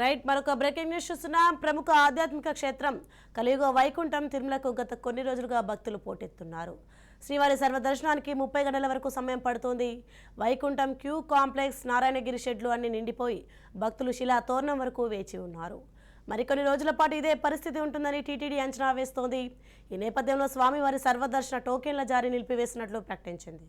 Right మరొక breaking news చూస్తున్నాం. ప్రముఖ ఆధ్యాత్మిక క్షేత్రం కలియుగ వైకుంఠం తిరుమలకు గత కొన్ని రోజులుగా భక్తులు పోటెత్తున్నారు. శ్రీవారి సర్వదర్శనానికి ముప్పై గంటల వరకు సమయం పడుతోంది. వైకుంఠం క్యూ కాంప్లెక్స్ నారాయణగిరి షెడ్లు అన్ని నిండిపోయి భక్తులు శిలా తోరణం వరకు వేచి ఉన్నారు. మరికొన్ని రోజుల పాటు ఇదే పరిస్థితి ఉంటుందని టీటీడీ అంచనా వేస్తోంది. ఈ నేపథ్యంలో స్వామివారి సర్వదర్శన టోకెన్ల జారీ నిలిపివేసినట్లు ప్రకటించింది.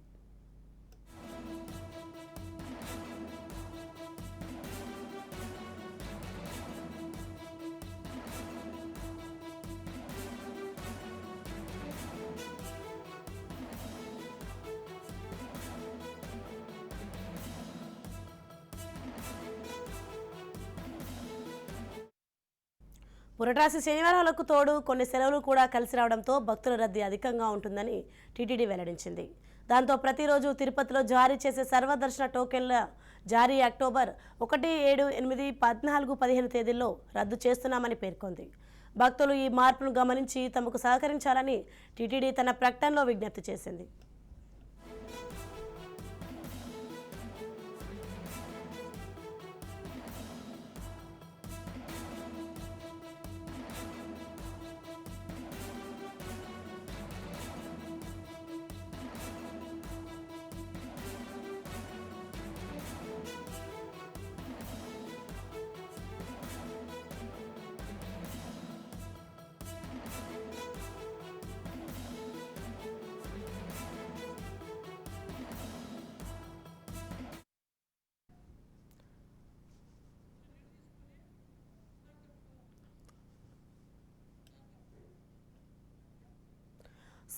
పురటాసి శనివారాలకు తోడు కొన్ని సెలవులు కూడా కలిసి రావడంతో భక్తుల రద్దీ అధికంగా ఉంటుందని టీటీడీ వెల్లడించింది. దాంతో ప్రతిరోజు తిరుపతిలో జారీ చేసే సర్వదర్శన టోకెన్ల జారీ అక్టోబర్ ఒకటి ఏడు ఎనిమిది పద్నాలుగు పదిహేను తేదీల్లో రద్దు చేస్తున్నామని పేర్కొంది. భక్తులు ఈ మార్పును గమనించి తమకు సహకరించాలని టీటీడీ తన ప్రకటనలో విజ్ఞప్తి చేసింది.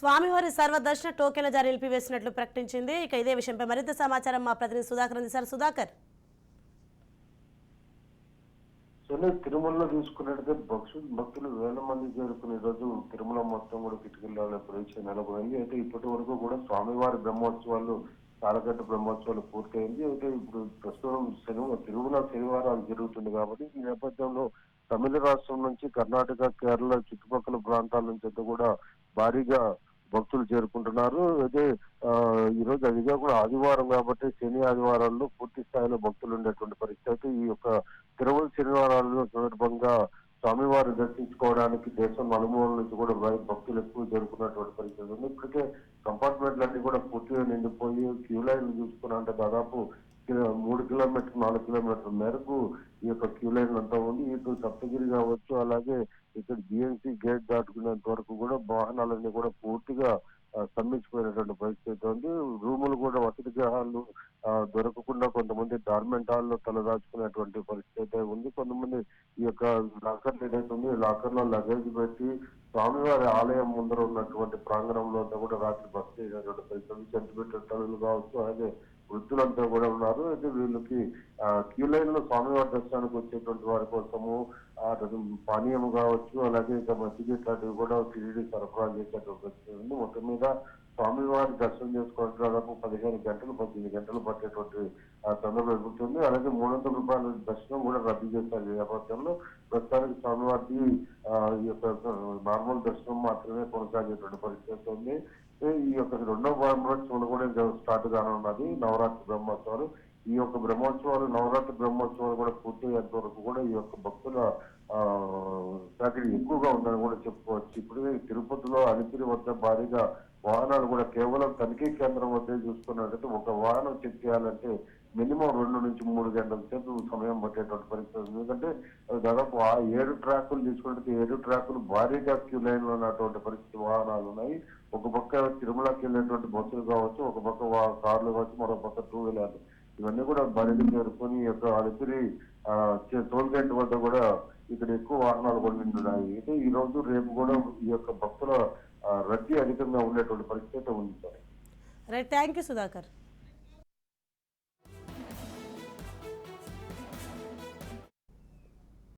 స్వామివారి సర్వదర్శన టోకెన్ల జారీ నిలిపివేసినట్లు ప్రకటించింది. ఇక ఇదే విషయంపై మరింత సమాచారం మా ప్రతినిధి సుధాకర్ అందిస్తారు సుధాకర్. తిరుమలలో చూసుకున్నట్టయితే భక్తులు భక్తులు వేల మంది చేరుకునే రోజు తిరుమల మొత్తం కూడా కిటికీలలో పరీక్ష నెలకొంది. అయితే ఇప్పటి వరకు కూడా స్వామివారి బ్రహ్మోత్సవాలు కాలగట్ట బ్రహ్మోత్సవాలు పూర్తయింది. అయితే ఇప్పుడు ప్రస్తుతం శనివ తిరుమల శనివారాలు జరుగుతుంది కాబట్టి ఈ నేపథ్యంలో తమిళ రాష్ట్రం నుంచి కర్ణాటక కేరళ చుట్టుపక్కల ప్రాంతాల నుంచి కూడా భారీగా భక్తులు చేరుకుంటున్నారు. అయితే ఈ రోజు అదిగా కూడా ఆదివారం కాబట్టి శని ఆదివారాల్లో పూర్తి స్థాయిలో భక్తులు ఉండేటువంటి పరిస్థితి ఈ యొక్క తిరుమల శనివారాల్లో సందర్భంగా స్వామివారిని దర్శించుకోవడానికి దేశం నలుమూల నుంచి కూడా భక్తులు ఎక్కువ చేరుకున్నటువంటి పరిస్థితి ఉంది. ఇప్పటికే కంపార్ట్మెంట్లన్నీ కూడా పూర్తిగా నిండిపోయి క్యూ లైన్లు చూసుకున్నంటే దాదాపు మూడు కిలోమీటర్ నాలుగు కిలోమీటర్ల మేరకు ఈ యొక్క క్యూ లైన్ అంతా ఉంది. ఇటు సప్తగిరి కావచ్చు అలాగే ఇక్కడ జిఎంసీ గేట్ దాటుకునేంత వరకు కూడా వాహనాలన్నీ కూడా పూర్తిగా స్తంభించిపోయినటువంటి పరిస్థితి ఉంది. రూములు కూడా వసతి గృహాలు దొరకకుండా కొంతమంది డార్మెంట్ హాల్లో తలదాచుకునేటువంటి పరిస్థితి అయితే ఉంది. కొంతమంది ఈ యొక్క లాకర్ ఏదైతే ఉంది లాకర్లో లగేజ్ పెట్టి స్వామివారి ఆలయం ముందర ఉన్నటువంటి ప్రాంగణంలో అంతా కూడా రాత్రి బస్ చేసినటువంటి పరిస్థితి సెంటిమీటర్ తల్లులు కావచ్చు అలాగే వృద్ధులంతా కూడా ఉన్నారు. అయితే వీళ్ళకి క్యూ లైన్లో స్వామివారి దర్శనానికి వచ్చేటువంటి వారి కోసము పానీయం కావచ్చు అలాగే ఇక మసీదు ఇట్లాంటివి కూడా టీడీ సరఫరా చేసేటువంటి పరిస్థితి మొత్తం మీద స్వామివారి దర్శనం చేసుకోవడానికి దాదాపు పదిహేను గంటలు పద్దెనిమిది గంటలు పట్టేటువంటి సందర్భం ఎదుగుతుంది. అలాగే మూడు వందల రూపాయల దర్శనం కూడా రద్దు చేశారు ఈ నేపథ్యంలో. ప్రస్తుతానికి స్వామివారికి ఈ యొక్క నార్మల్ దర్శనం మాత్రమే కొనసాగేటువంటి పరిస్థితి ఉంది. ఈ యొక్క రెండో బ్రహ్మోత్సవాలు కూడా ఇంకా స్టార్ట్ కానున్నది నవరాత్రి బ్రహ్మోత్సవాలు. ఈ యొక్క బ్రహ్మోత్సవాలు నవరాత్రి బ్రహ్మోత్సవాలు కూడా పూర్తయ్యేంత వరకు కూడా ఈ యొక్క భక్తుల ఆ, ఎక్కువగా ఉందని కూడా చెప్పుకోవచ్చు. ఇప్పుడు తిరుపతిలో అలిపిరి వద్ద భారీగా వాహనాలు కూడా కేవలం తనిఖీ కేంద్రం వద్దే చూసుకున్నట్లయితే ఒక వాహనం చెక్ చేయాలంటే మినిమం రెండు నుంచి మూడు గంటల సేపు సమయం పట్టేటువంటి పరిస్థితి ఉంది. ఎందుకంటే అది దాదాపు ఆ ఏడు ట్రాకులు తీసుకున్నట్టు ఏడు ట్రాకులు భారీగా క్యూ లైన్లో ఉన్నటువంటి పరిస్థితి వాహనాలు ఉన్నాయి. ఒక పక్క తిరుమలకి వెళ్ళేటువంటి బస్సులు కావచ్చు ఒక పక్క కార్లు కావచ్చు మరో పక్క టూ వీలర్లు. ఇవన్నీ కూడా భారీగా చేరుకొని ఈ యొక్క అలిపిరి టోల్ గేట్ వద్ద కూడా ఇక్కడ ఎక్కువ వాహనాలు కూడా నిండున్నాయి అయితే ఈ రోజు రేపు కూడా ఈ యొక్క భక్తుల రద్దీ అధికంగా ఉండేటువంటి పరిస్థితి ఉంది sir. Right thank you Sudhakar.